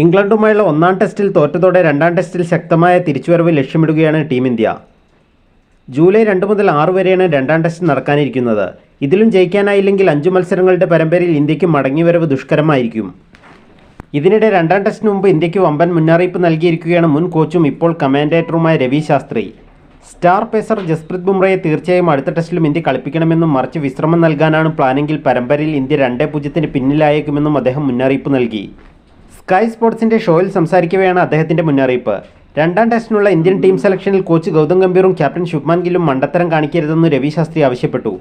ഇംഗ്ലണ്ടുമായുള്ള ഒന്നാം ടെസ്റ്റിൽ തോറ്റതോടെ രണ്ടാം ടെസ്റ്റിൽ ശക്തമായ തിരിച്ചുവരവ് ലക്ഷ്യമിടുകയാണ് ടീം ഇന്ത്യ. ജൂലൈ രണ്ട് മുതൽ ആറ് വരെയാണ് രണ്ടാം ടെസ്റ്റ് നടക്കാനിരിക്കുന്നത്. ഇതിലും ജയിക്കാനായില്ലെങ്കിൽ അഞ്ച് മത്സരങ്ങളുടെ പരമ്പരയിൽ ഇന്ത്യയ്ക്ക് മടങ്ങിവരവ് ദുഷ്കരമായിരിക്കും. ഇതിനിടെ രണ്ടാം ടെസ്റ്റിന് മുമ്പ് ഇന്ത്യയ്ക്ക് വമ്പൻ മുന്നറിയിപ്പ് നൽകിയിരിക്കുകയാണ് മുൻ കോച്ചും ഇപ്പോൾ കമാൻഡേറ്ററുമായ രവി ശാസ്ത്രി. സ്റ്റാർ പേസർ ജസ്പ്രീത് ബുംറയെ തീർച്ചയായും അടുത്ത ടെസ്റ്റിലും ഇന്ത്യ കളിപ്പിക്കണമെന്നും മറിച്ച് വിശ്രമം നൽകാനാണ് പ്ലാനെങ്കിൽ പരമ്പരയിൽ ഇന്ത്യ രണ്ടേ പൂജ്യത്തിന് പിന്നിലായേക്കുമെന്നും അദ്ദേഹം മുന്നറിയിപ്പ് നൽകി. സ്കൈ സ്പോർട്സിന്റെ ഷോയിൽ സംസാരിക്കവെയാണ് അദ്ദേഹത്തിന്റെ മുന്നറിയിപ്പ്. രണ്ടാം ടെസ്റ്റിനുള്ള ഇന്ത്യൻ ടീം സെലക്ഷനിൽ കോച്ച് ഗൗതം ഗംഭീറും ക്യാപ്റ്റൻ ശുഭ്മാൻ ഗില്ലും മണ്ടത്തരം കാണിക്കരുതെന്ന് രവി ശാസ്ത്രി ആവശ്യപ്പെട്ടു.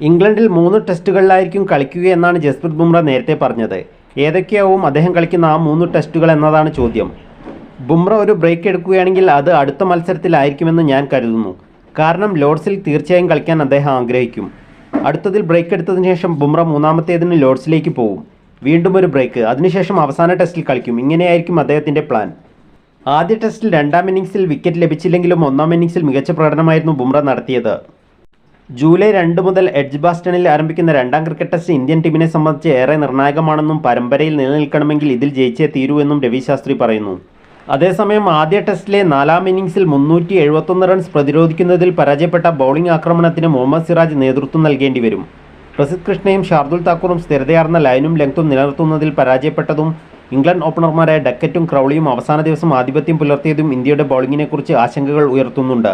ഇംഗ്ലണ്ടിൽ മൂന്ന് ടെസ്റ്റുകളിലായിരിക്കും കളിക്കുകയെന്നാണ് ജസ്പ്രീത് ബുംറ നേരത്തെ പറഞ്ഞത്. ഏതൊക്കെയാവും അദ്ദേഹം കളിക്കുന്ന ആ മൂന്ന് ടെസ്റ്റുകൾ എന്നതാണ് ചോദ്യം. ബുംറ ഒരു ബ്രേക്ക് എടുക്കുകയാണെങ്കിൽ അത് അടുത്ത മത്സരത്തിലായിരിക്കുമെന്ന് ഞാൻ കരുതുന്നു. കാരണം ലോഡ്സിൽ തീർച്ചയായും കളിക്കാൻ അദ്ദേഹം ആഗ്രഹിക്കും. അടുത്തതിൽ ബ്രേക്ക് എടുത്തതിന് ശേഷം ബുംറ മൂന്നാമത്തേതിന് ലോഡ്സിലേക്ക് പോകും. വീണ്ടും ഒരു ബ്രേക്ക് അതിനുശേഷം അവസാന ടെസ്റ്റിൽ കളിക്കും. ഇങ്ങനെയായിരിക്കും അദ്ദേഹത്തിന്റെ പ്ലാൻ ആദ്യ ടെസ്റ്റിൽ രണ്ടാം ഇന്നിംഗ്സിൽ വിക്കറ്റ് ലഭിച്ചില്ലെങ്കിലും ഒന്നാം ഇന്നിംഗ്സിൽ മികച്ച പ്രകടനമായിരുന്നു ബുംറ നടത്തിയത്. ജൂലൈ രണ്ട് മുതൽ എഡ്ജ് ബാസ്റ്റണിൽ ആരംഭിക്കുന്ന രണ്ടാം ക്രിക്കറ്റ് ടെസ്റ്റ് ഇന്ത്യൻ ടീമിനെ സംബന്ധിച്ച് ഏറെ നിർണായകമാണെന്നും പരമ്പരയിൽ നിലനിൽക്കണമെങ്കിൽ ഇതിൽ ജയിച്ചേ തീരൂ എന്നും രവി ശാസ്ത്രി പറയുന്നു. അതേസമയം ആദ്യ ടെസ്റ്റിലെ നാലാം ഇന്നിംഗ്സിൽ മുന്നൂറ്റി റൺസ് പ്രതിരോധിക്കുന്നതിൽ പരാജയപ്പെട്ട ബൗളിംഗ് ആക്രമണത്തിന് മുഹമ്മദ് സിറാജ് നേതൃത്വം നൽകേണ്ടി വരും. പ്രസിദ്ധ് കൃഷ്ണയും ഷാർദുൽ താക്കൂറും സ്ഥിരതയാർന്ന ലൈനും ലെങ്ത്തും നിലനിർത്തുന്നതിൽ പരാജയപ്പെട്ടതും ഇംഗ്ലണ്ട് ഓപ്പണർമാരായ ഡക്കറ്റും ക്രൗളിയും അവസാന ദിവസം ആധിപത്യം പുലർത്തിയതും ഇന്ത്യയുടെ ബൗളിങ്ങിനെക്കുറിച്ച് ആശങ്കകൾ ഉയർത്തുന്നുണ്ട്.